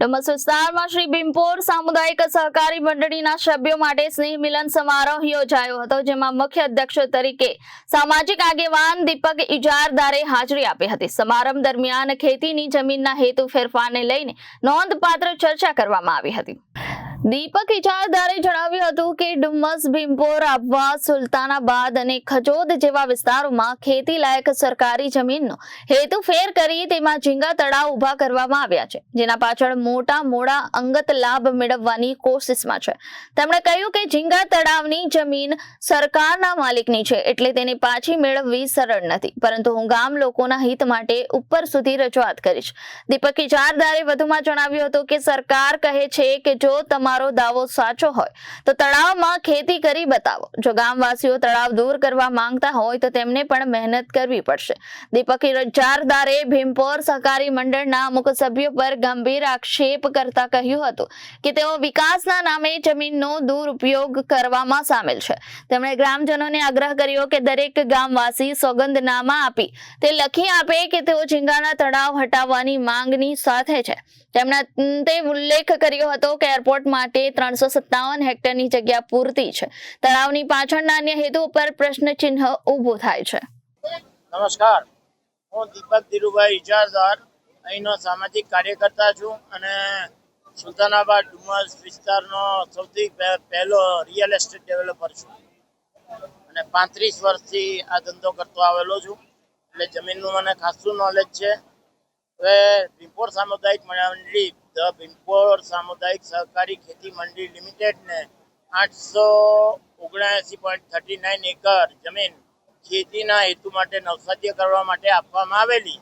ડુમસ વિસ્તારમાં શ્રી ભીમપોર સામુદાયિક સહકારી મંડળીના સભ્યો માટે સ્નેહ મિલન સમારોહ યોજાયો હતો, જેમાં મુખ્ય અધ્યક્ષ તરીકે સામાજિક આગેવાન દીપક ઇજારદારે હાજરી આપી હતી. સમારંભ દરમિયાન ખેતીની જમીનના હેતુ ફેરફારને લઈને નોંધપાત્ર ચર્ચા કરવામાં આવી હતી. દીપક ઇજારદારે જણાવ્યું હતું કે ડુમ્મસ ભીમપોર આબવા સુલતાનાબાદ અને ખજોદ જેવા વિસ્તારોમાં ખેતી લાયક સરકારી જમીનનો હેતુ ફેર કરી તેમાં ઝીંગા તળાવ ઊભા કરવામાં આવ્યા છે, જેના પાછળ મોટા મોડા અંગત લાભ મેળવવાની કોશિશમાં છે. તેમણે કહ્યું કે ઝીંગા તળાવની જમીન સરકારના માલિકની છે, એટલે તેને પાછી મેળવવી સરળ નથી, પરંતુ હું ગામ લોકોના હિત માટે ઉપર સુધી રજૂઆત કરીશ. દીપક ઇજારદારે વધુમાં જણાવ્યું હતું કે સરકાર કહે છે કે જો તમારો દાવો સાચો હોય, તો તળાવમાં ખેતી કરી બતાવો. જો ગામવાસીઓ તળાવ દૂર કરવા માંગતા હોય તો તેમને પણ મહેનત કરવી પડશે. દીપક ઇજારદારે ભીમપોર સહકારી મંડળના અમુક સભ્યો પર ગંભીર આક્ષેપ કરતા કહ્યું હતું કે તેઓ વિકાસના નામે જમીનનો દુરુપયોગ કરવામાં સામેલ છે. તેમણે ગ્રામજનોને આગ્રહ કર્યો કે દરેક ગામવાસી સોગંદનામા આપી. તે લખી આપે કે તેઓ ઝીંગાના તળાવ હટાવવાની માંગની સાથે છે. તેમણે તે ઉલ્લેખ કર્યો હતો કે એરપોર્ટ માટે ત્રણસો સત્તાવન હેક્ટરની જગ્યા પૂરતી છે. તળાવની પાછળના અન્ય હેતુ પર પ્રશ્નચિહ્ન ઊભું થાય છે. નમસ્કાર. હું દીપક ધીરુભાઈ ઇજારદાર, અહીંનો સામાજિક કાર્યકર્તા છું અને સુલતાનાબાદ ડુમસ વિસ્તારનો સૌથી પહેલો રિયલ એસ્ટેટ ડેવલપર છું. અને પાંત્રીસ વર્ષથી આ ધંધો કરતો આવેલો છું. એટલે જમીનનું મને ખાસું નોલેજ છે. હવે ભીમપોર સામુદાયિક મંડળી, ધ ભીમપોર સામુદાયિક સહકારી ખેતી મંડળી લિમિટેડને આઠસો ઓગણસી પોઈન્ટ થર્ટી નાઇન એકર જમીન ખેતીના હેતુ માટે નવસાધ્ય કરવા માટે આપવામાં આવેલી.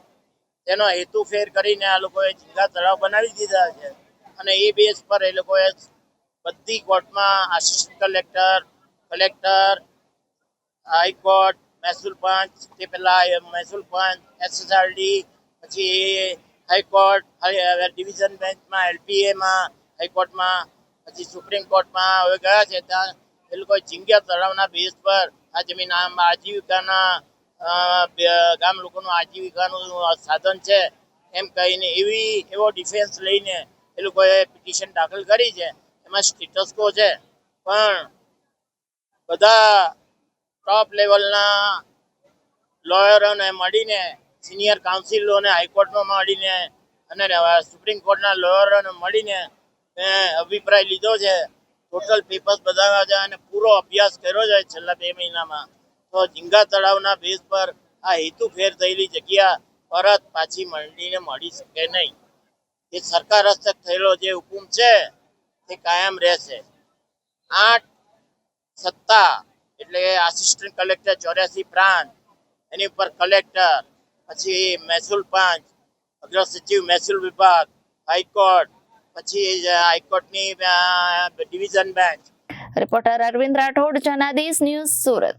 તેનો હેતુ ફેર કરીને આ લોકોએ ઝીંગા તળાવ બનાવી દીધા છે. અને એ બેઝ પર એ લોકોએ બધી કોર્ટમાં આસિસ્ટન્ટ કલેક્ટર કલેક્ટર હાઈકોર્ટ મહેસૂલ પંચ, તે પહેલાં મહેસૂલ પંચ એસએસઆરડી પછી હાઈકોર્ટ ડિવિઝન બેન્ચમાં એલપીએમાં હાઈકોર્ટમાં પછી સુપ્રીમ કોર્ટમાં હવે ગયા છે, ત્યાં એ લોકો જિંગ્યા તળાવના બેઝ પર. આ જમીન આમ આજીવિકાના ગામ લોકોનું આજીવિકાનું સાધન છે. એમ કહીને એવી, એવો ડિફેન્સ લઈને એ લોકોએ પિટિશન દાખલ કરી છે. એમાં સ્ટેટસ્કો છે. પણ બધા ટોપ લેવલના લોયરોને મળીને સિનિયર કાઉન્સિલોને હાઈકોર્ટમાં મળીને અને સુપ્રીમ કોર્ટના લોયરોને મળીને મેં અભિપ્રાય લીધો છે. ટોટલ પેપર્સ બધા છે અને પૂરો અભ્યાસ કર્યો છે છેલ્લા બે મહિનામાં. તો ઝીંગા તળાવના બેઝ પર આ હેતુ ફેર થયેલી જગ્યા પરત પાછી મળીને મળી શકે નહીં. એ સરકાર હસ્તક થયેલો જે હુકુમ છે, તે કાયમ રહેશે. આઠ સત્તા એટલે આસિસ્ટન્ટ કલેક્ટર ચોર્યાસી પ્રાંત એની ઉપર કલેક્ટર પછી મહેસૂલ પાંચ અગ્ર સચિવ મહેસૂલ વિભાગ હાઈકોર્ટ પછી હાઈકોર્ટની division bench. Reporter Arvind Rathod Janadesh news Surat.